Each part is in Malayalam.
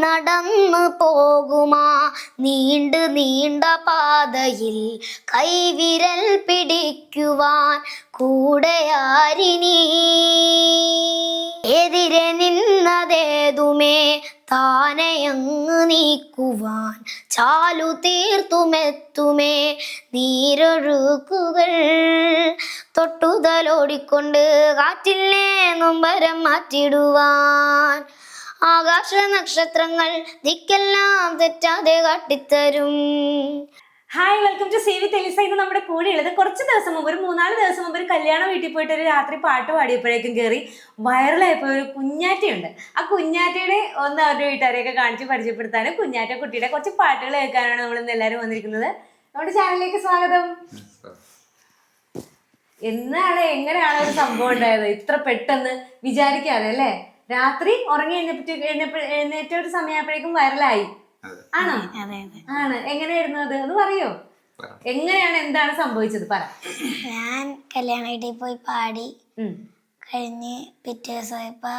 നടന്നു പോകുമാ. നീണ്ടു നീണ്ട പാതയിൽ കൈവിരൽ പിടിക്കുവാൻ കൂടെയാരിനി എതിരെ നിന്നതേതുമേ? താനയങ്ങ് നീക്കുവാൻ ചാലു തീർത്തുമെത്തുമേ? നീരൊഴുക്കുകൾ തൊട്ടുതലോടിക്കൊണ്ട് കാറ്റിലേ നൊമ്പരം മാറ്റിടുവാൻ ആകാശ നക്ഷത്രങ്ങൾ ദിക്കെല്ലാം തെറ്റാതെ കാട്ടിത്തരും. Hi welcome to C V തെലിസ ഇന്ന് നമ്മുടെ കൂടെ ഉള്ളത് കുറച്ച് ദിവസം മുമ്പ് ഒരു മൂന്നാൽ ദിവസം മുമ്പ് ഒരു കല്യാണ വീട്ടിൽ പോയിട്ട് ഒരു രാത്രി പാട്ട് പാടിയപ്പോഴേക്കും കയറി വൈറലായപ്പോൾ ഒരു കുഞ്ഞാറ്റയുണ്ട്. ആ കുഞ്ഞാറ്റയുടെ ഒന്ന് അവരുടെ വീട്ടുകാരെയൊക്കെ കാണിച്ച് പരിചയപ്പെടുത്താനും കുഞ്ഞാറ്റ കുട്ടിയുടെ കുറച്ച് പാട്ടുകൾ കേൾക്കാനാണ് നമ്മൾ ഇന്ന് എല്ലാവരും വന്നിരിക്കുന്നത്. നമ്മുടെ ചാനലിലേക്ക് സ്വാഗതം. എന്നാണ് എങ്ങനെയാണ് ഒരു സംഭവം ഉണ്ടായത്? ഇത്ര പെട്ടെന്ന് വിചാരിക്കാതെ അല്ലേ? രാത്രി ഉറങ്ങി എഴുന്നേറ്റ് ഒരു സമയമായപ്പോഴേക്കും വൈറലായി. അതെ. ആണോ? അതെ അതെ ആണ്. എങ്ങനെയായിരുന്നു അത്? ഒന്ന് പറയോ? എങ്ങനെയാണ് എന്താണ് സംഭവിച്ചത്? പറ. ഞാൻ കല്യാണ വീട്ടിൽ പോയി പാടി. കഴിഞ്ഞ് പിറ്റേ ദിവസമായപ്പോ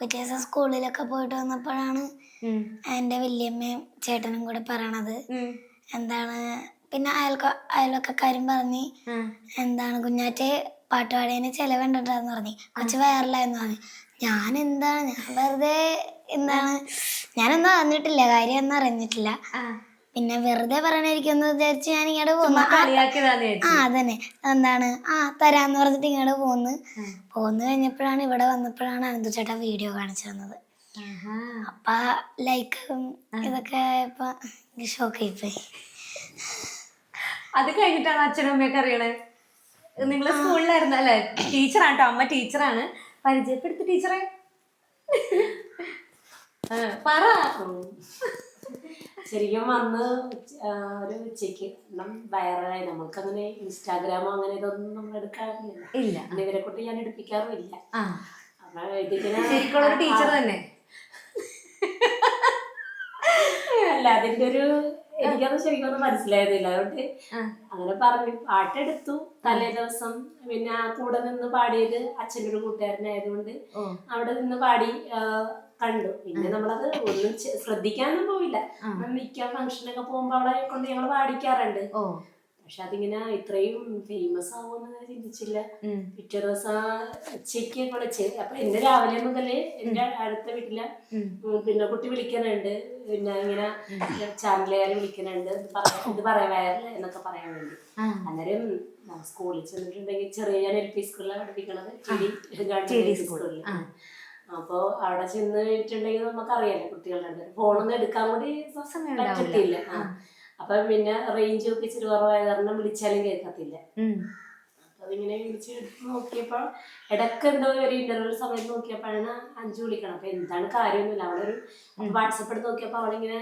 പിറ്റേ ദിവസം സ്കൂളിലൊക്കെ പോയിട്ട് വന്നപ്പോഴാണ് എന്റെ എന്റെ വല്യമ്മയും ചേട്ടനും കൂടെ പറയണത്. എന്താണ് പിന്നെ അയൽക്ക അയൽവക്കക്കാരും പറഞ്ഞ്. എന്താണ് കുഞ്ഞാറ്റെ പാട്ടുപാടിയതിന് ചെലവുണ്ടെന്ന് പറഞ്ഞു. കുറച്ച് വൈറലായെന്ന് പറഞ്ഞു. ഞാൻ എന്താണ് ഞാൻ വെറുതെ എന്താണ്? ഞാനൊന്നും അറിഞ്ഞിട്ടില്ല. കാര്യം ഒന്നും അറിഞ്ഞിട്ടില്ല. പിന്നെ വെറുതെ പറയണായിരിക്കും വിചാരിച്ച് ഞാൻ ഇങ്ങോട്ട് പോന്നു ആ, അതന്നെ. എന്താണ് ആ തരാന്ന് പറഞ്ഞിട്ട് ഇങ്ങോട്ട് പോന്ന് പോന്നു കഴിഞ്ഞപ്പോഴാണ് ഇവിടെ വന്നപ്പോഴാണ് അനന്തു ചേട്ടാ വീഡിയോ കാണിച്ചു തന്നത്. അപ്പ ലൈക്കും ഇതൊക്കെ ഇപ്പൊ ഷോക്ക് പോയി അത് കഴിഞ്ഞിട്ടാണ് അച്ഛനും അമ്മയൊക്കെ അറിയണേ? നിങ്ങൾ സ്കൂളിലായിരുന്നു അല്ലേ? ടീച്ചറാണ് കേട്ടോ അമ്മ ടീച്ചറാണ്. പരിചയപ്പെടുത്തി ടീച്ചറെ. പറ. ശരിക്കും വന്ന് ഒരു ഉച്ചയ്ക്ക് വയറായി വൈറലായി നമുക്കങ്ങനെ ഇൻസ്റ്റാഗ്രാമോ അങ്ങനെ ഇതൊന്നും നമ്മൾ എടുക്കാറില്ല. ഇല്ല. ഇവരെ കൊണ്ട് ഞാൻ എടുപ്പിക്കാറുമില്ല. ശരിക്കുള്ള ടീച്ചർ തന്നെ. അല്ല അതിന്റെ ഒരു എനിക്കത് ശരിക്കും ഒന്നും മനസ്സിലായതില്ല അതുകൊണ്ട് അങ്ങനെ പറഞ്ഞു. പാട്ടെടുത്തു. തലേ ദിവസം പിന്നെ ആ കൂടെ നിന്ന് പാടിയത് അച്ഛന്റെ ഒരു കൂട്ടുകാരനായതുകൊണ്ട് അവിടെ നിന്ന് പാടി കണ്ടു. പിന്നെ നമ്മളത് ഒന്നും ശ്രദ്ധിക്കാനും ശ്രദ്ധിക്കാനൊന്നും പോയില്ല. മിക്ക ഫംഗ്ഷനൊക്കെ പോകുമ്പോ അവളെ കൊണ്ട് ഞങ്ങൾ പാടിക്കാറുണ്ട്. പക്ഷെ അതിങ്ങനെ ഇത്രയും ഫേമസ് ആവുമെന്ന് ഞാൻ ചിന്തിച്ചില്ല. പിറ്റേ ദിവസം ഉച്ചയ്ക്ക് വിളിച്ച് അപ്പൊ എന്റെ രാവിലെ മുതൽ എന്റെ അടുത്ത വീട്ടിലെ പിന്നെ കുട്ടി വിളിക്കുന്നുണ്ട്. പിന്നെ ഇങ്ങനെ ചാനലുകാർ വിളിക്കുന്നുണ്ട്. ഇത് പറയാ ഇത് പറയാൻ വയറില്ല എന്നൊക്കെ പറയാൻ വേണ്ടി. അന്നേരം സ്കൂളിൽ ചെന്നിട്ടുണ്ടെങ്കിൽ ചെറിയ ഞാൻ എൽ പി സ്കൂളിലാണ് പഠിപ്പിക്കണത്. ഗവൺമെന്റ്. സ്കൂളിൽ അപ്പോ അവിടെ ചെന്നിട്ടുണ്ടെങ്കിൽ നമുക്കറിയാലോ കുട്ടികളുടെ അടുത്ത്. ഫോണൊന്നും എടുക്കാൻ കൂടി. പറ്റത്തില്ല. അപ്പൊ പിന്നെ റേഞ്ച് ഒക്കെ ഇച്ചിരി കുറവായ കാരണം വിളിച്ചാലും കേൾക്കത്തില്ല. അതിങ്ങനെ വിളിച്ച് നോക്കിയപ്പോ ഇടയ്ക്ക് എന്തോ ഒരു ഇന്റർവ്യൂ സമയത്ത് നോക്കിയപ്പോഴാണ് അഞ്ചു വിളിക്കണം അപ്പൊ എന്താണ് കാര്യമൊന്നുമില്ല. അവളൊരു വാട്സപ്പ് എടുത്ത് നോക്കിയപ്പോ അവളിങ്ങനെ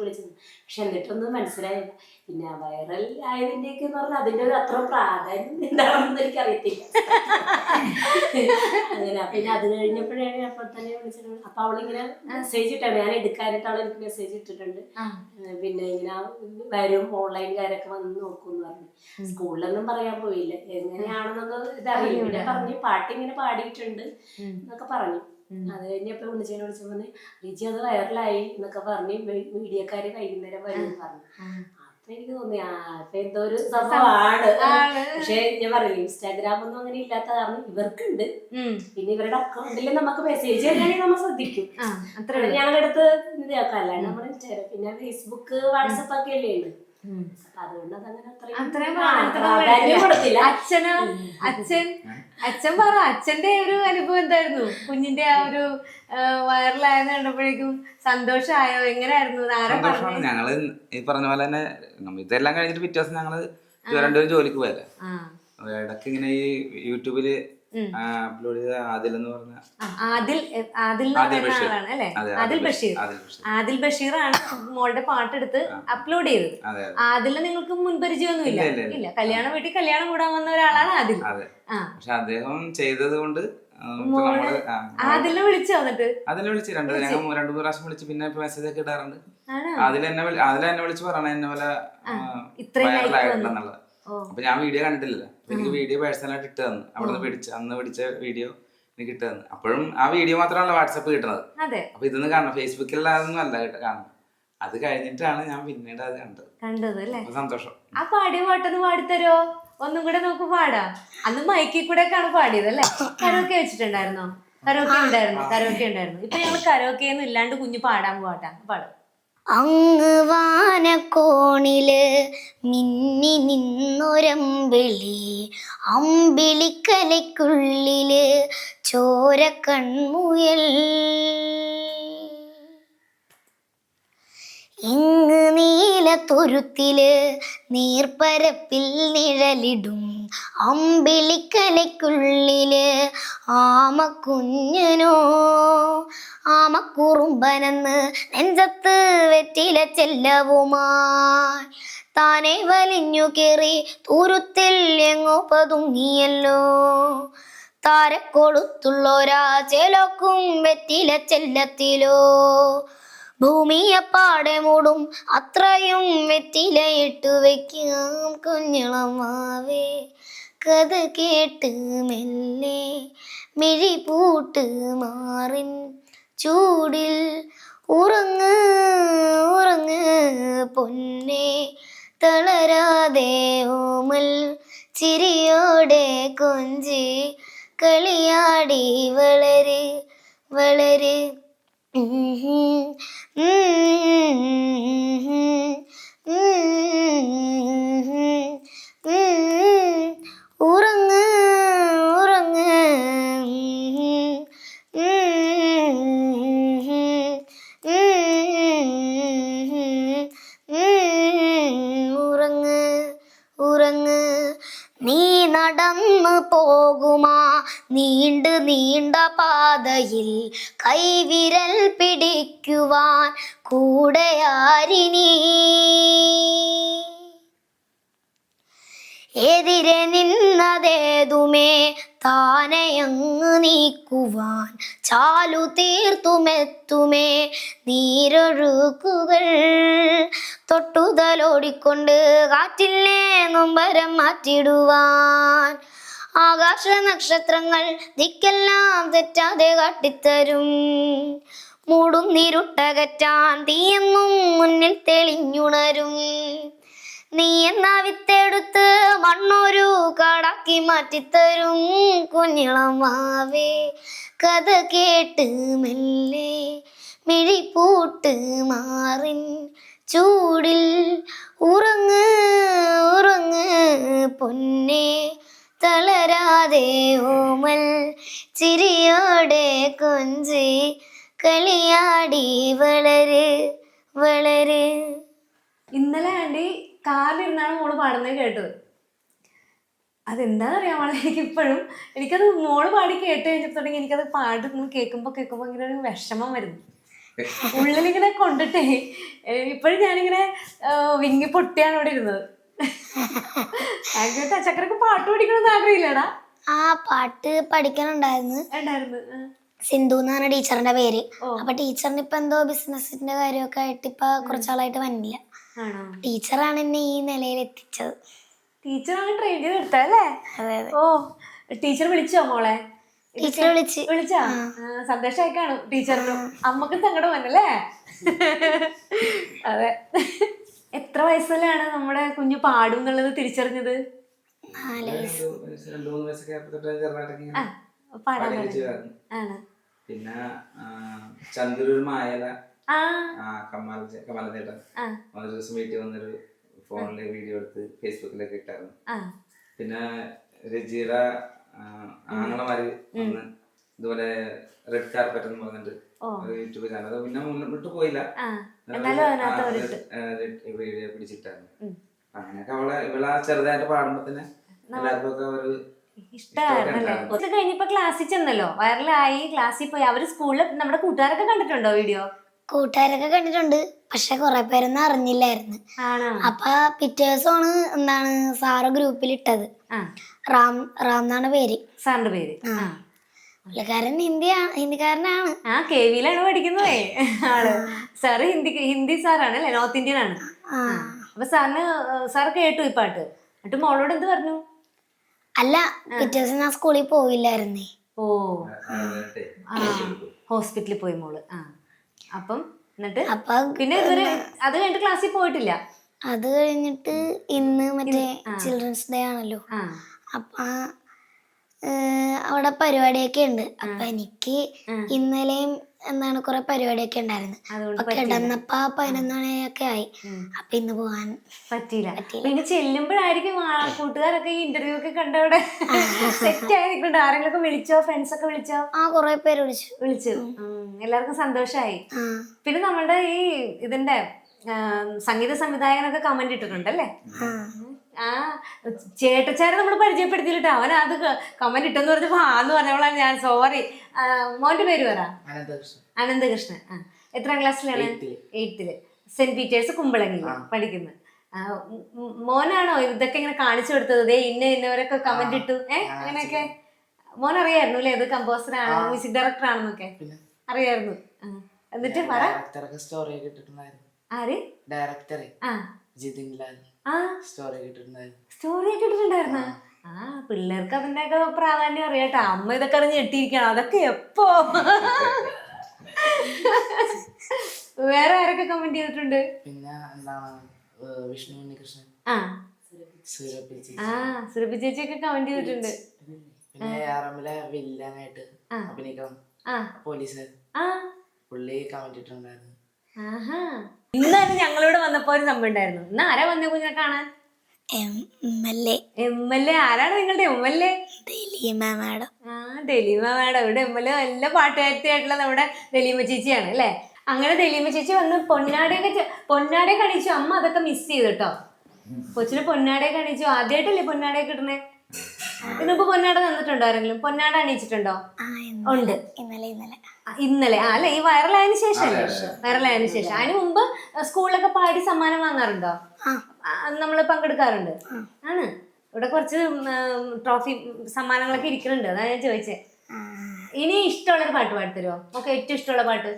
വിളിച്ചത്. പക്ഷെ എന്നിട്ടൊന്നും മനസ്സിലായില്ല. പിന്നെ വൈറൽ ആയതിന്റെയൊക്കെ എന്ന് പറഞ്ഞാൽ അതിന്റെ ഒരു അത്ര പ്രാധാന്യം എന്താണെന്ന് എനിക്കറിയത്തില്ല. അങ്ങനെ പിന്നെ അത് കഴിഞ്ഞപ്പോഴാണ് അപ്പൊ തന്നെ വിളിച്ചത്. അപ്പൊ അവളിങ്ങനെ മെസ്സേജ് ഇട്ടാണ് ഞാൻ എടുക്കാനായിട്ട് അവൾ എനിക്ക് മെസ്സേജ് ഇട്ടിട്ടുണ്ട്. പിന്നെ ഇങ്ങനെ വരും ഓൺലൈൻകാരൊക്കെ വന്ന് നോക്കൂന്ന് പറഞ്ഞു. സ്കൂളിലൊന്നും പറയാൻ പോയില്ല. എങ്ങനെയാണെന്നൊന്നും ഇതറിയില്ല. പിന്നെ പറഞ്ഞു പാട്ട് ഇങ്ങനെ പാടിയിട്ടുണ്ട് എന്നൊക്കെ പറഞ്ഞു. അത് കഴിഞ്ഞപ്പോ വിളിച്ചതിനെ വിളിച്ചപ്പോ പറഞ്ഞു ലിജി അത് വൈറലായി എന്നൊക്കെ പറഞ്ഞ് മീഡിയക്കാര് വൈകുന്നേരം വരും പറഞ്ഞു. എനിക്ക് തോന്നി ആ അപ്പൊ എന്തോ ഒരു സംഭവമാണ്. ആണ്. പക്ഷെ ഞാൻ പറയില്ല ഇൻസ്റ്റാഗ്രാം ഒന്നും അങ്ങനെ ഇല്ലാത്ത കാരണം ഇവർക്കുണ്ട് പിന്നെ ഇവരുടെ അക്കൗണ്ടിൽ നമുക്ക് മെസ്സേജ് വരികയാണെങ്കിൽ നമ്മൾ ശ്രദ്ധിക്കും. അത്രേ ഉള്ളൂ. ഞങ്ങളുടെ അടുത്ത് ഇതാക്കാം അല്ല നമ്മൾ ഇൻസ്റ്റാഗ്രാം പിന്നെ ഫേസ്ബുക്ക് വാട്സപ്പ് ഒക്കെ അല്ലേ ഉണ്ട് അതുകൊണ്ട് അതങ്ങനെ അത്രയും അത്രയും പ്രാധാന്യം കൊടുത്തില്ല. അച്ഛനോ അച്ഛൻ അച്ഛൻ പറ അച്ഛന്റെ ഒരു അനുഭവം എന്തായിരുന്നു? കുഞ്ഞിന്റെ ആ ഒരു വൈറലായെന്ന് കണ്ടപ്പോഴേക്കും സന്തോഷമായോ? എങ്ങനെയായിരുന്നു? ആരാ സന്തോഷമാണ്. പറഞ്ഞു ഞങ്ങൾ ഈ പറഞ്ഞ പോലെ തന്നെ ഇതെല്ലാം കഴിഞ്ഞിട്ട് പിറ്റേ ദിവസം ഞങ്ങൾ രണ്ടുപേരും ജോലിക്ക് പോയല്ലേ ഇടയ്ക്ക് ഇങ്ങനെ ഈ യൂട്യൂബിൽ. അപ്ലോഡ് ചെയ്ത ആദിൽ എന്ന് പറഞ്ഞ ആദിൽ ആദിൽ ബഷീർ. ആളാണ് അല്ലെ? ആദിൽ ബഷീർ ആദിൽ ബഷീർ. ആണ് മോളുടെ പാട്ടെടുത്ത് അപ്ലോഡ് ചെയ്തത്. ആദിൽ നിങ്ങൾക്ക് മുൻപരിചയമൊന്നുമില്ല? ഇല്ല. ഇല്ല വീട്ടിൽ കല്യാണം കൂടാൻ വന്ന ഒരാളാണ് ആദിൽ. പക്ഷെ അദ്ദേഹം ചെയ്തത് കൊണ്ട് ആദിലിനെ വിളിച്ചു വന്നിട്ട് അതിനെ വിളിച്ച് രണ്ട് ഞങ്ങൾ രണ്ടു മൂന്ന് പ്രാവശ്യം വിളിച്ച് പിന്നെ മെസ്സേജ് ഒക്കെ ഇടാറുണ്ട്. അതിലെന്നെ അതിലെന്നെ എന്നെ വിളി- എന്നെ വിളിച്ച് പറയണ എന്നെ പോലെ ഇത്രയും. അപ്പൊ ഞാൻ വീഡിയോ കണ്ടിട്ടില്ലല്ലോ. അപ്പൊ എനിക്ക് വീഡിയോ പേഴ്സണലായിട്ട് ഇട്ട് തന്നു അവിടെ നിന്ന് പിടിച്ച അന്ന് പിടിച്ച വീഡിയോ എനിക്ക് കിട്ടുന്നത് അപ്പോഴും ആ വീഡിയോ മാത്രമല്ല വാട്സപ്പ് കിട്ടണത്. അപ്പൊ ഇതൊന്നും കാണണം. ഫേസ്ബുക്കിലൊന്നും അല്ല കാണുന്നത് അത് കഴിഞ്ഞിട്ടാണ് ഞാൻ പിന്നീട് അത് കണ്ടത്. കണ്ടത് അല്ലേ? സന്തോഷം. ആ പാടിയ പാട്ടൊന്ന് പാടിത്തരോ? ഒന്നും കൂടെ നമുക്ക് പാടാം. അന്ന് മൈക്കിൽ കൂടെ ഒക്കെയാണ് പാടിയത് അല്ലേ? കരോക്കെ വെച്ചിട്ടുണ്ടായിരുന്നോ? കരോക്കെ ഉണ്ടായിരുന്നു കരോക്കെ ഉണ്ടായിരുന്നു. ഇപ്പൊ ഞങ്ങൾ കരോക്കെ ഒന്നും ഇല്ലാണ്ട് കുഞ്ഞു പാടാൻ പോവാട്ടാ. പാടും. അങ്ങ് വാനക്കോണിൽ മിന്നി നിന്നൊരമ്പിളി. അമ്പിളിക്കലയ്ക്കുള്ളിൽ ചോര കൺമുയൽ ഇങ്ങ് നീലത്തുരുത്തിൽ നീർപ്പരപ്പിൽ നിഴലിടും അമ്പിളിക്കലയ്ക്കുള്ളിൽ ആമക്കുഞ്ഞനോ. ആമക്കുറുമ്പനെന്ന് നെഞ്ചത്ത് വെറ്റില ചെല്ലവുമായി താനെ വലിഞ്ഞു കേറി തുരുത്തിൽ എങ്ങോ പതുങ്ങിയല്ലോ. താരക്കൊളുത്തുള്ളൊരാ ചെലക്കും വെറ്റില ചെല്ലത്തിലോ. ഭൂമിയപ്പാടെ മൂടും. അത്രയും വെറ്റിലയിട്ട് വെക്കാം കുഞ്ഞളമാവേ. കഥ കേട്ട് മെല്ലെ മിഴി പൂട്ട് മാറിൻ. ചൂടിൽ ഉറങ്ങ് ഉറങ്ങ് പൊന്നെ. തളരാതെ ഓമൽ ചിരിയോടെ കൊഞ്ചി കളിയാടി. വളരെ വളര്. ഉറങ്ങ് ഉറങ്ങ് ഉറങ്ങ്. ഉറങ്ങ് നീ നടന്നു പോകുമാ. നീണ്ട് നീണ്ട പാതയിൽ കൈവിരൽ പിടിക്കുവാൻ കൂടെയാരിനി എതിരെ നിന്നതേതുമേ താനയങ്ങ് നീക്കുവാൻ ചാലു തീർത്തുമെത്തുമേ നീരൊഴുക്കുകൾ. തൊട്ടുതലോടിക്കൊണ്ട് കാറ്റിലെ നൊമ്പരം മാറ്റിടുവാൻ ആകാശ നക്ഷത്രങ്ങൾ ദിക്കെല്ലാം തെറ്റാതെ കാട്ടിത്തരും. മൂടും നീരുട്ടകറ്റാൻ തീയെന്നും മുന്നിൽ തെളിഞ്ഞുണരും. നീ എന്ന വിത്തെടുത്ത് മണ്ണൊരു കാടാക്കി മാറ്റിത്തരും. കുഞ്ഞിളമാവേ കഥ കേട്ട് മെല്ലെ മിഴിപ്പൂട്ട് മാറിൻ. ചൂടിൽ ഉറങ്ങ് ഉറങ്ങ് പൊന്നെ തളരാതെ ഓമൽ ചിരിയോടെ കൊഞ്ചി കളിയാടി വളരെ വളരെ. ഇന്നലെ ആണ്ടി കാറിലിരുന്നാണ് മോൾ പാടുന്നത് കേട്ടത്. അതെന്താണെന്നറിയാം മോളെ എനിക്കിപ്പോഴും എനിക്കത് മോൾ പാടി കേട്ട് കഴിഞ്ഞപ്പോൾ തുടങ്ങി എനിക്കത് പാട്ട് കേൾക്കുമ്പോൾ കേൾക്കുമ്പോൾ ഇങ്ങനെ ഒരു വിഷമം വരുന്നു. ഉള്ളിലിങ്ങനെ കൊണ്ടിട്ടേ ഇപ്പോഴും ഞാനിങ്ങനെ വിങ്ങി പൊട്ടിയാണ് ഇവിടെ ഇരുന്നത്. ചക്കരക്ക് പാട്ട് പഠിക്കണമെന്ന് ആഗ്രഹമില്ലടാ. ആ പാട്ട് പഠിക്കാനുണ്ടായിരുന്നു ഉണ്ടായിരുന്നു ആ. സിന്ധു എന്നാണ് ടീച്ചറിന്റെ പേര്. ഓ. അപ്പൊ ടീച്ചറിന് ഇപ്പൊ എന്തോ ബിസിനസിന്റെ കാര്യമൊക്കെ ആയിട്ട് ഇപ്പൊ കുറച്ചാളായിട്ട് വന്നില്ല. ആണോ? ടീച്ചറാണ് എന്നെ ഈ നിലയിൽ എത്തിച്ചത് ടീച്ചറാണ് ട്രെയിൻ ചെയ്ത് എടുത്തല്ലേ അതെ അതെ. ഓ ടീച്ചർ വിളിച്ചോ മോളെ? ടീച്ചർ വിളിച്ച്. വിളിച്ചാ? സന്ദേശം കാണും ടീച്ചറിനും. അമ്മക്കും സങ്കടം വന്നല്ലേ അതെ. എത്ര വയസ്സിലാണ് നമ്മുടെ കുഞ്ഞു പാടും എന്നുള്ളത് തിരിച്ചറിഞ്ഞത്? പാടാൻ. ആണ്. പിന്നെ ചന്ദ്രൂർ മായല. ആ. ഒരു ദിവസം വീട്ടിൽ വന്നൊരു ഫോണിൽ വീഡിയോ എടുത്ത് ഫേസ്ബുക്കിലൊക്കെ ഇട്ടായിരുന്നു. ആ. പിന്നെ രജിയുടെ ആങ്ങളമാര് വന്ന് ഇതുപോലെ റെഡ് കാർപ്പറ്റ് എന്ന് പറഞ്ഞിട്ട് ഒരു യൂട്യൂബ് ചാനൽ. പിന്നെ മുന്നോട്ട് പോയില്ല. ആ. എന്നാലും അതിനകത്ത് അവരിട്ട്. വീഡിയോ പിടിച്ചിട്ടായിരുന്നു ഉം. അങ്ങനെയൊക്കെ അവളെ ഇവളെ ചെറുതായിട്ട് പാടുമ്പോ തന്നെ ഒരു ഇത് കഴിഞ്ഞപ്പോ ക്ലാസ്സിൽ ചെന്നല്ലോ വൈറലായി ക്ലാസ്സിൽ പോയി. അവർ സ്കൂളിൽ നമ്മുടെ കൂട്ടുകാരൊക്കെ കണ്ടിട്ടുണ്ടോ വീഡിയോ കൂട്ടുകാരൊക്കെ കണ്ടിട്ടുണ്ട്. പക്ഷെ കുറെ പേരൊന്നും അറിഞ്ഞില്ലായിരുന്നു. അപ്പൊ പിറ്റേ ദിവസമാണ് എന്താണ് സാറ് ഗ്രൂപ്പിൽ ഇട്ടത് ആ. റാം റാം എന്നാണ് പേര്. സാറിന്റെ പേര്. ആ. പുള്ളിക്കാരൻ ഹിന്ദിയാ ഹിന്ദിക്കാരനാണ്. ആ കെ വിയിലാണ് പഠിക്കുന്നതേ. ആൾ. സാറ് ഹിന്ദി ഹിന്ദി സാറാണ് അല്ലെ നോർത്ത് ഇന്ത്യൻ ആണ് ആ. അപ്പൊ സാറിന് സാർ കേട്ടു ഈ പാട്ട്. എന്നിട്ട് മോളോട് എന്ത് പറഞ്ഞു? അല്ല പിറ്റേ ദിവസം ഞാൻ സ്കൂളിൽ പോയില്ലായിരുന്നേ. ഓ. ആ ഹോസ്പിറ്റലിൽ പോയി മോൾ. ആ. അപ്പം എന്നിട്ട്? അപ്പൊ പിന്നെ ഇതുവരെ അത് കഴിഞ്ഞിട്ട് ക്ലാസ്സിൽ പോയിട്ടില്ല? അത് കഴിഞ്ഞിട്ട് ഇന്ന് മറ്റേ ചിൽഡ്രൻസ് ഡേ ആണല്ലോ. ആ. അപ്പൊ അവിടെ പരിപാടിയൊക്കെ ഉണ്ട്. അപ്പൊ എനിക്ക് ഇന്നലെയും എന്താണ് കുറെ പരിപാടിയൊക്കെ ഉണ്ടായിരുന്നു. കിടന്നപ്പാ അപ്പൊ കിടന്നപ്പോ പതിനൊന്ന് മണിയൊക്കെ ആയി. അപ്പൊ ഇന്ന് പോവാൻ പറ്റിയില്ല. പിന്നെ ചെല്ലുമ്പോഴായിരിക്കും കൂട്ടുകാരൊക്കെ ഈ ഇന്റർവ്യൂ ഒക്കെ കണ്ടവിടെ സെറ്റ് ആയി നിൽക്കുന്നുണ്ട് ആരെങ്കിലും ഒക്കെ വിളിച്ചോ? ഫ്രണ്ട്സ് ഒക്കെ വിളിച്ചോ? ആ കുറെ പേര് വിളിച്ചു. വിളിച്ചു. എല്ലാവർക്കും സന്തോഷമായി പിന്നെ നമ്മളുടെ ഈ ഇതിന്റെ സംഗീത സംവിധായകനൊക്കെ കമന്റ് ഇട്ടിട്ടുണ്ടല്ലേ? ആ. ആ ചേട്ടച്ചാരെ നമ്മൾ പരിചയപ്പെടുത്തിയിട്ടോ അവൻ അത് കമന്റ് ഇട്ടെന്ന് പറഞ്ഞപ്പോ ആന്ന് പറഞ്ഞപ്പോഴാണ് ഞാൻ. സോറി മോന്റെ പേര് പറ. അനന്തകൃഷ്ണൻ. ആ എത്രാം ക്ലാസ്സിലാണ്? എയ്ത്തിൽ സെന്റ് പീറ്റേഴ്സ് കുമ്പളങ്ങി പഠിക്കുന്നത്. മോനാണോ ഇതൊക്കെ ഇങ്ങനെ കാണിച്ചു കൊടുത്തത്? ദേ ഇന്ന ഇന്നവരൊക്കെ കമന്റ് ഇട്ടു. ഏ അങ്ങനെയൊക്കെ? മോൻ അറിയായിരുന്നു അല്ലേ ഇത് കമ്പോസർ ആണ് മ്യൂസിക് ഡയറക്ടർ ആണെന്നൊക്കെ? അറിയായിരുന്നു. എന്നിട്ട് പറ. ഡയറക്ടറൊക്കെ സ്റ്റോറി ആര്? ഡയറക്ടറെ ആ. ജിതിൻ ലാൽ. സ്റ്റോറി സ്റ്റോറി ഇട്ടിട്ടുണ്ടായിരുന്ന. ആ. പിള്ളേർക്ക് അതിന്റെ ഒക്കെ പ്രാധാന്യം അറിയാട്ടോ. അമ്മ ഇതൊക്കെ അറിഞ്ഞ് ഞെട്ടിയിരിക്കണം അതൊക്കെ എപ്പോ? വേറെ ആരൊക്കെ കമന്റ് ചെയ്തിട്ടുണ്ട്? പിന്നെ എന്താണ് വിഷ്ണു ഉണ്ണികൃഷ്ണൻ ആ. സുരഭി ചേച്ചിയൊക്കെ കമന്റ് ചെയ്തിട്ടുണ്ട്. പിന്നെ ആറമ്മിലെ വില്ലനായിട്ട് അഭിനയിക്കണം. പോലീസ്. ആ. പുള്ളി കമന്റ് ഇട്ടിട്ടുണ്ടായിരുന്നു. ആഹാ. ഇന്നാണ് ഞങ്ങളിവിടെ വന്നപ്പോ ഒരു സംഭവം ഉണ്ടായിരുന്നു. ഇന്ന് ആരാ വന്ന കുഞ്ഞിനെ കാണാൻ? M L A. M L A. ആരാണ് നിങ്ങളുടെ M L A? Daleema madam. ആ ദലീമ മാഡം. ഇവിടെ എം എൽ എ നല്ല പാട്ടുകാരത്തിയായിട്ടുള്ള നമ്മുടെ ദലീമ ചേച്ചിയാണ് അല്ലേ? അങ്ങനെ ദലീമ ചേച്ചി വന്ന് പൊന്നാടയൊക്കെ പൊന്നാടെ പൊന്നാടയൊക്കെ അണിയിച്ചു. അമ്മ അതൊക്കെ മിസ് ചെയ്തു കേട്ടോ. കൊച്ചിന് പൊന്നാടയൊക്കെ കണിച്ചു ആദ്യമായിട്ടല്ലേ പൊന്നാടയൊക്കെ ഇടണേ ഇതിനിപ്പോ പൊന്നാട തന്നിട്ടുണ്ടോ ആരെങ്കിലും? പൊന്നാട അണിയിച്ചിട്ടുണ്ടോ? ഉണ്ട്. ഇന്നലെ ഇന്നലെ ഇന്നലെ ആ അല്ലെ? ഈ വൈറലായതിനു ശേഷം വൈറലായതിനു ശേഷം. അതിന് മുമ്പ് സ്കൂളിലൊക്കെ പാടി സമ്മാനം വാങ്ങാറുണ്ടോ? നമ്മൾ പങ്കെടുക്കാറുണ്ട്. ആണ്. ഇവിടെ കുറച്ച് ട്രോഫി സമ്മാനങ്ങളൊക്കെ ഇരിക്കുന്നുണ്ട്. അതാണ് ഞാൻ ചോദിച്ചേ. ഇനി ഇനി ഇഷ്ടമുള്ളൊരു പാട്ട് പാടിത്തരുമോ ഒക്കെ ഏറ്റവും ഇഷ്ടമുള്ള പാട്ട്?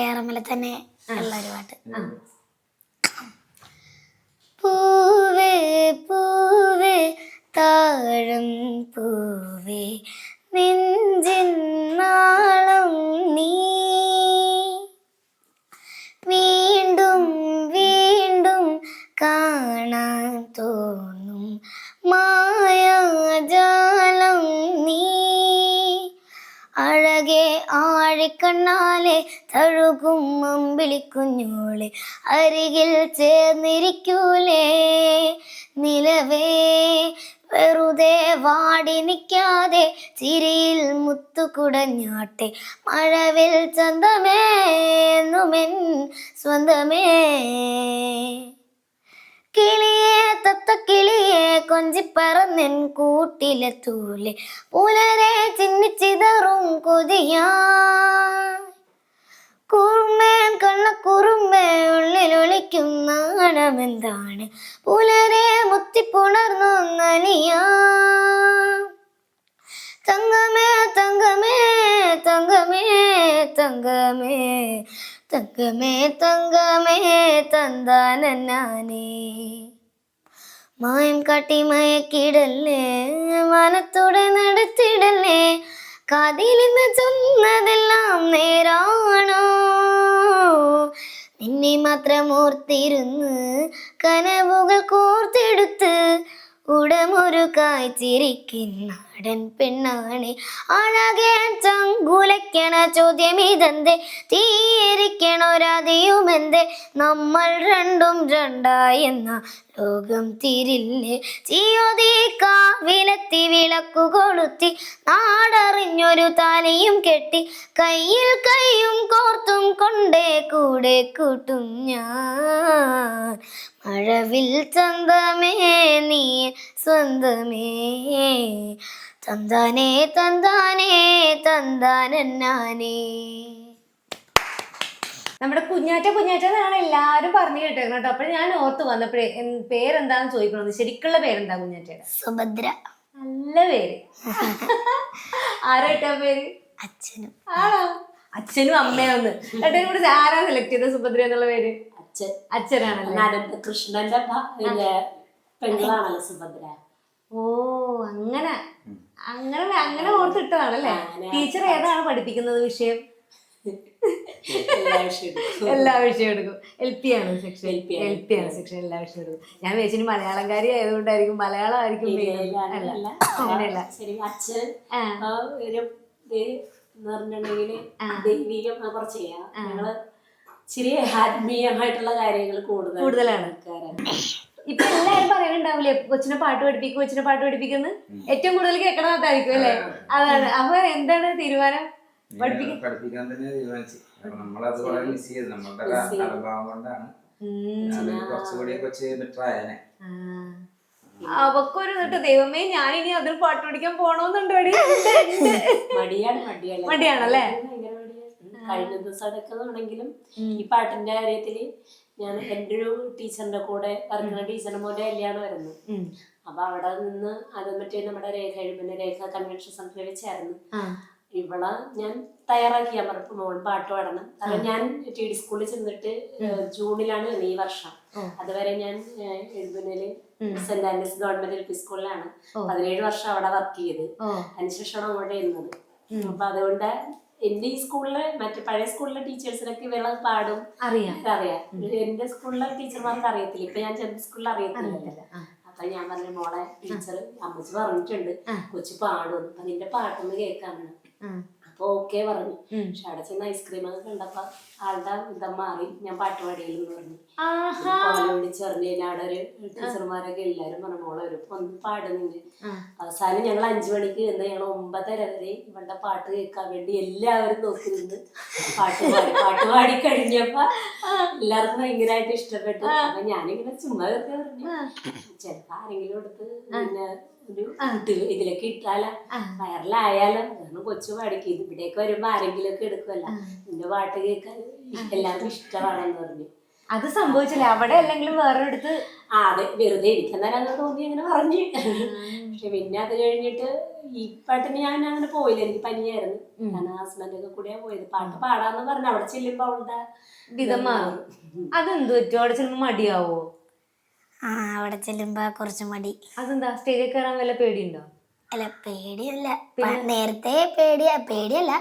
ഏറമല തന്നെ ഉള്ള ഒരു പാട്ട്. പൂവേ പൂവേ താഴം പൂവേ നെഞ്ചിൻ നാളം നീ. വീണ്ടും വീണ്ടും കാണാൻ തോന്നും മായാജാലം ആഴിക്കണ്ണാലെ തഴുകും അമ്പിളിക്കുഞ്ഞോളെ അരികിൽ ചേർന്നിരിക്കൂലേ? നിലവേ വെറുതെ വാടി നിൽക്കാതെ ചിരിയിൽ മുത്തുകുടഞ്ഞാട്ടെ. മഴവിൽ ചന്തമേ എന്നുമെൻ സ്വന്തമേ. കിളിയെ തത്ത കിളിയെ കൊഞ്ചിപ്പറന്നിൻ കൂട്ടിലെത്തൂലെ പുലരെ ചിന്നിച്ചിതറും കൊതിയാ. കുറുമേൻ കണ്ണ കുറുമേ ഉള്ളിലൊളിക്കും നാണമെന്താണ്? പുലരെ മുത്തിപ്പുണർന്നു നനിയാ. തങ്കമേ തങ്കമേ തങ്കമേ തങ്കമേ. തങ്കമേ തങ്കമേ തന്താനേ മായം കാട്ടി മയക്കിടല്ലേ മനത്തോടെ നടത്തിടല്ലേ കാതിലിന്ന് ചൊന്നതെല്ലാം നേരാണോ? നിന്നെ മാത്രം ഓർത്തിരുന്ന് കനവുകൾ കോർത്തെടുത്ത് ഉടമൊരു കായ്ച്ചിരിക്കുന്നാടൻ പെണ്ണാണ്. അഴകേ ചങ്കുലയ്ക്കണ ചോദ്യം ഇതെന്തേ തീയിരിക്കണൊരതിയുമെന്തേ നമ്മൾ രണ്ടും രണ്ടായെന്ന ലോകം തിരില്ലേ? ചിയോതി കാവിലെത്തി വിളക്കു കൊളുത്തി നാടറിഞ്ഞൊരു താലിയും കെട്ടി. കയ്യിൽ കൈയും കോർത്തും കൊണ്ടേ കൂടെ കൂട്ടും ഞാൻ. മഴവിൽ ചന്തമേ നീ സ്വന്തമേ. തന്താനേ തന്താനേ തന്താനന്നാനേ നമ്മുടെ കുഞ്ഞാറ്റ കുഞ്ഞാറ്റ എന്നാണ് എല്ലാരും പറഞ്ഞു കേട്ടേക്കണം കേട്ടോ. അപ്പൊ ഞാൻ ഓർത്ത് വന്നപ്പോഴേ പേരെന്താന്ന് ചോദിക്കണമെന്ന്. ശരിക്കുള്ള പേരെന്താ കുഞ്ഞാറ്റയുടെ? സുഭദ്ര. നല്ല പേര്. ആരായിട്ടാ പേര്? അച്ഛനും. ആണോ? അച്ഛനും അമ്മയൊന്ന് രണ്ടും കൂടി ആരാ സെലക്ട് ചെയ്ത സുഭദ്ര എന്നുള്ള പേര്? അച്ഛൻ. അച്ഛനാണല്ലേ? കൃഷ്ണന്റെ പെങ്ങളാണല്ലോ സുഭദ്ര. ഓ അങ്ങനെ. അങ്ങനെ അങ്ങനെ ഓർത്തിട്ടതാണല്ലേ? ടീച്ചർ ഏതാണ് പഠിപ്പിക്കുന്നത് വിഷയം? എല്ലാ വിഷയം എടുക്കും. എൽ പി ആണ് സെക്ഷൻ എൽ പി ആണ്. സെക്ഷൻ എല്ലാ വിഷയം എടുക്കും. ഞാൻ വിചാരിച്ചു മലയാളംകാരി ആയതുകൊണ്ടായിരിക്കും മലയാളം ആയിരിക്കും. അങ്ങനെയല്ല. അച്ഛൻ ദൈവികം കുറച്ച് ചെയ്യാം. ഞങ്ങൾ ഇച്ചിരി ആത്മീയമായിട്ടുള്ള കാര്യങ്ങൾ കൂടുതൽ കൂടുതലാണ്. ഇപ്പൊ എല്ലാരും പറയുന്നുണ്ടാവില്ലേ കൊച്ചിനെ പാട്ട് പഠിപ്പിക്കും കൊച്ചിനെ പാട്ട് പഠിപ്പിക്കുന്നു? ഏറ്റവും കൂടുതൽ കേൾക്കണ അതായിരിക്കും അല്ലേ അതാണ്. അപ്പൊ എന്താണ് തീരുമാനം? പഠിപ്പിക്കാൻ തന്നെ തീരുമാനിച്ചു. അപ്പൊ നമ്മളത് കുറെ മിസ് ചെയ്തു. നമ്മളുടെ അനുഭവം കൊണ്ടാണ്. അത് കുറച്ചുകൂടി കൊച്ച് ബെറ്റർ ആയനെ അവക്കൊരു എന്നിട്ട് ദൈവമേ ഞാൻ ഇനി അതിൽ പാട്ട് പഠിക്കാൻ പോണോന്നുണ്ടോ മടിയാണ് മടിയാണ് മടിയാണല്ലേ? കഴിഞ്ഞ ദിവസം അടക്കുന്നതാണെങ്കിലും ഈ പാട്ടിന്റെ കാര്യത്തിൽ ഞാൻ എന്റെ ഒരു ടീച്ചറിന്റെ കൂടെ വർക്കുന്ന ടീച്ചറിന്റെ മോന്റെ കല്യാണം വരുന്നു അപ്പൊ അവിടെ നിന്ന് അത് മറ്റേ നമ്മുടെ രേഖ എഴുപിന്റെ രേഖ കൺവെൻഷൻ സെന്ററിൽ വെച്ചായിരുന്നു. ഇവളെ ഞാൻ തയ്യാറാക്കി. ഞാൻ പറഞ്ഞു മോൾ പാട്ട് പാടണം. കാരണം ഞാൻ ടി ഡി സ്കൂളിൽ ചെന്നിട്ട് ജൂണിലാണ് ഈ വർഷം. അതുവരെ ഞാൻ എഴുപതിൽ saint Andrews government L P സ്കൂളിലാണ്. പതിനേഴ് വർഷം അവിടെ വർക്ക് ചെയ്ത്. അതിനുശേഷമാണ് അവിടെ ഇരുന്നത് അപ്പൊ അതുകൊണ്ട് എന്റെ ഈ സ്കൂളിലെ മറ്റേ പഴയ സ്കൂളിലെ ടീച്ചേഴ്സിനൊക്കെ ഇവളെ പാടും. അറിയാം. അറിയാം. എന്റെ സ്കൂളിലെ ടീച്ചർമാർക്ക് അറിയത്തില്ല. ഇപ്പൊ ഞാൻ ചെറിയ സ്കൂളിൽ അറിയത്തില്ല. അപ്പൊ ഞാൻ പറഞ്ഞു മോളെ ടീച്ചർ അമ്മച്ചി പറഞ്ഞിട്ടുണ്ട്. കൊച്ചു പാടും. അപ്പൊ നിന്റെ പാട്ടൊന്ന് കേൾക്കാനാണ് അപ്പൊ ഓക്കെ പറഞ്ഞു. പക്ഷെ അവിടെ ചെന്ന് ഐസ്ക്രീം ഒക്കെ കണ്ടപ്പോ ആളുടെ ഇതം മാറി. ഞാൻ പാട്ട് പാടിയില്ലെന്ന് പറഞ്ഞു. കോലോടി ചെറിഞ്ഞ അവിടെ ഒരു ടീച്ചർമാരൊക്കെ എല്ലാരും പറഞ്ഞു മോളെ ഒരു ഒന്ന് പാടുന്നുണ്ട് അവസാനം ഞങ്ങൾ അഞ്ചു മണിക്ക് ചെന്ന് ഞങ്ങൾ ഒമ്പതര വരെ ഇവളുടെ പാട്ട് കേൾക്കാൻ വേണ്ടി എല്ലാവരും നോക്കി നിന്ന് പാട്ട് പാടി. പാട്ട് പാടി കഴിഞ്ഞപ്പോ എല്ലാവർക്കും ഭയങ്കരമായിട്ട് ഇഷ്ടപ്പെട്ടു. അപ്പൊ ഞാനിങ്ങനെ ചുമ്മാ പറഞ്ഞു. ചിലപ്പോ ആരെങ്കിലും എടുത്ത് പിന്നെ ഒരു ഇത് ഇതിലൊക്കെ ഇട്ടാല. വയറിലായാലോ കാരണം കൊച്ചു പാടിക്ക്. ഇത് ഇവിടേക്ക് വരുമ്പോ ആരെങ്കിലും ഒക്കെ എടുക്കുമല്ല നിന്റെ പാട്ട് കേൾക്കാൻ എല്ലാവർക്കും ഇഷ്ടമാണെന്ന് പറഞ്ഞു. അത് സംഭവിച്ചില്ല? അവിടെ അല്ലെങ്കിലും വേറൊരിടത്ത് ആ അതെ വെറുതെ ഇരിക്കാൻ നേരം തോന്നി അങ്ങനെ പറഞ്ഞു. പക്ഷെ പിന്നെ അത് കഴിഞ്ഞിട്ട് ഈ പാട്ടിന് ഞാൻ അങ്ങനെ പോയില്ല. എനിക്ക് പനിയായിരുന്നു. ഞാൻ ഹസ്ബൻഡ് ഒക്കെ കൂടെ പോയത്. പാട്ട് പാടാന്ന് പറഞ്ഞു അവിടെ ചെല്ലുമ്പോ അവളുടെ വിധം മാറും അതെന്ത് പറ്റും? അവിടെ ചെല്ലുമ്പോ മടിയാവോ? ആ അവിടെ ചെല്ലുമ്പോ കുറച്ച് മടി. അതെന്താ? സ്റ്റേജിൽ കയറാൻ വല്ല പേടിയുണ്ടോ? അല്ല പേടിയല്ല നേരത്തെ പേടിയാ പേടിയല്ല.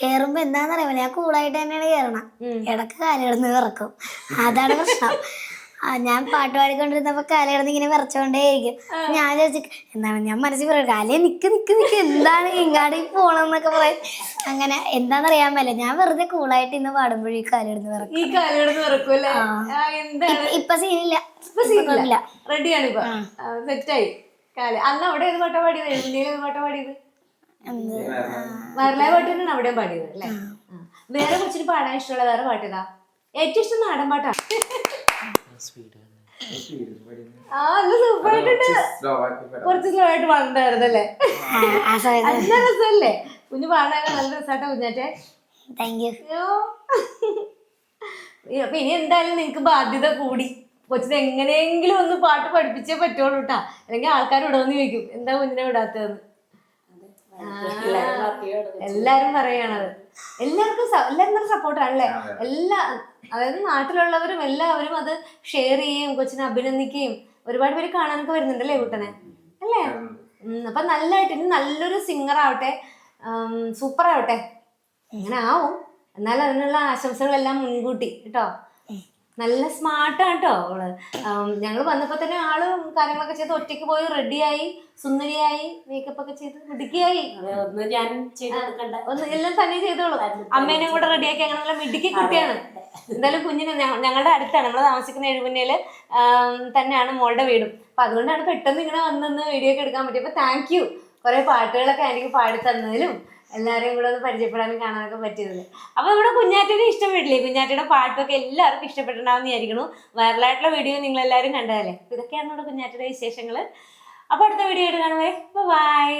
കേറുമ്പോ എന്താന്നറിയാമോ? ഞാൻ കൂളായിട്ട് തന്നെയാണ് കേറണം. ഇടയ്ക്ക് കാലിടന്ന് വിറക്കും. അതാണ് പ്രശ്നം. ഞാൻ പാട്ട് പാടിക്കൊണ്ടിരുന്നപ്പോ കാലിടന്ന് ഇങ്ങനെ വിറച്ചോണ്ടേയിരിക്കും. ഞാൻ ചോദിച്ചു എന്താണ് ഞാൻ മനസ്സിൽ പറയും കാലേ നിക്ക് നിക്ക് നിക്ക് എന്താണ് ഇങ്ങാടി പോണെന്നൊക്കെ പറയും. അങ്ങനെ എന്താണെന്നറിയാൻ മേല ഞാൻ വെറുതെ കൂളായിട്ട് ഇന്ന് പാടുമ്പോഴേ വിറക്കും. ഈ വിറക്കുമല്ലേ ആ, എന്താണ് ഇപ്പൊ- സീനില്ല. ഇപ്പൊ സീനില്ല. റെഡിയാണ് ഇപ്പൊ സെറ്റായി. കാൽ അന്ന് അവിടെ ഏത് പാട്ടാ പാടിയത്? ഏത് പാട്ടാ പാടിയത്? വരലായ പാട്ട് തന്നെയാണ് അവിടെയും പാടിയത് അല്ലേ. വേറെ കുറച്ചിട്ട് പാടാൻ ഇഷ്ടമുള്ള വേറെ പാട്ടിതാ ഏറ്റവും ഇഷ്ടം നാടൻ പാട്ടാ സ്പീഡാണ് ആ നല്ല സൂപ്പർ ആയിട്ടുണ്ട് കുറച്ച് സ്ലോ ആയിട്ട് പാടണ്ടായിരുന്നല്ലേ നല്ല രസമല്ലേ? കുഞ്ഞു പാടാൻ നല്ല രസമായിട്ടാ കുഞ്ഞാറ്റെ. താങ്ക് യു അപ്പൊ ഇനി എന്തായാലും നിങ്ങക്ക് ബാധ്യത കൂടി. കൊച്ചിനെ എങ്ങനെയെങ്കിലും ഒന്ന് പാട്ട് പഠിപ്പിച്ചേ പറ്റുള്ളൂ കേട്ടാ അല്ലെങ്കിൽ ആൾക്കാർ വിടുമെന്ന് ചോദിക്കും എന്താ കുഞ്ഞിനെ വിടാത്തതെന്ന്? എല്ലാരും പറയണത് എല്ലാവർക്കും എല്ലാവർക്കും സപ്പോർട്ടാണല്ലേ എല്ലാ അതായത് നാട്ടിലുള്ളവരും എല്ലാവരും അത് ഷെയർ ചെയ്യുകയും കൊച്ചിനെ അഭിനന്ദിക്കുകയും ഒരുപാട് പേര് കാണാനൊക്കെ വരുന്നുണ്ടല്ലേ കുട്ടനെ അല്ലേ? ഉം, അപ്പൊ നല്ലതായിട്ട് ഇനി നല്ലൊരു സിംഗർ ആവട്ടെ. സൂപ്പർ ആവട്ടെ. അങ്ങനെ ആവും. എന്നാൽ അതിനുള്ള ആശംസകളെല്ലാം മുൻകൂട്ടി. കേട്ടോ? നല്ല സ്മാർട്ടാണ് കേട്ടോ അവൾ. ഞങ്ങൾ വന്നപ്പോ തന്നെ ആൾ കാര്യങ്ങളൊക്കെ ചെയ്ത് ഒറ്റയ്ക്ക് പോയി റെഡിയായി സുന്ദരിയായി മേക്കപ്പ് ഒക്കെ ചെയ്ത് മിടുക്കിയായി. ഞാൻ ഒന്ന് എല്ലാം തന്നെ ചെയ്തോളൂ. അമ്മേനെയും കൂടെ റെഡിയാക്കി അങ്ങനെ നല്ല മിടുക്കി കുട്ടിയാണ്. എന്തായാലും കുഞ്ഞിന് ഞങ്ങളുടെ അടുത്താണ്. നമ്മൾ താമസിക്കുന്ന എഴുപന്നേൽ തന്നെയാണ് മോളുടെ വീടും. അപ്പൊ അതുകൊണ്ടാണ് പെട്ടെന്ന് ഇങ്ങനെ വന്നെന്ന് വീഡിയോ ഒക്കെ എടുക്കാൻ പറ്റിയപ്പോ താങ്ക് യു കുറെ പാട്ടുകളൊക്കെ എനിക്ക് പാടി തന്നതിലും എല്ലാവരെയും കൂടെ ഒന്ന് പരിചയപ്പെടാനും കാണാനൊക്കെ പറ്റുന്നത് അപ്പോൾ നമ്മുടെ കുഞ്ഞാറ്റിനെ ഇഷ്ടപ്പെട്ടില്ലേ? കുഞ്ഞാറ്റിയുടെ പാട്ടൊക്കെ എല്ലാവർക്കും ഇഷ്ടപ്പെട്ടിട്ടുണ്ടാവും വിചാരിക്കണു വൈറലായിട്ടുള്ള വീഡിയോ നിങ്ങൾ എല്ലാവരും കണ്ടതല്ലേ ഇതൊക്കെയാണ് നമ്മുടെ കുഞ്ഞാറ്റിയുടെ വിശേഷങ്ങൾ അപ്പോൾ അടുത്ത വീഡിയോ ആയിട്ട് കാണുമേ ബൈ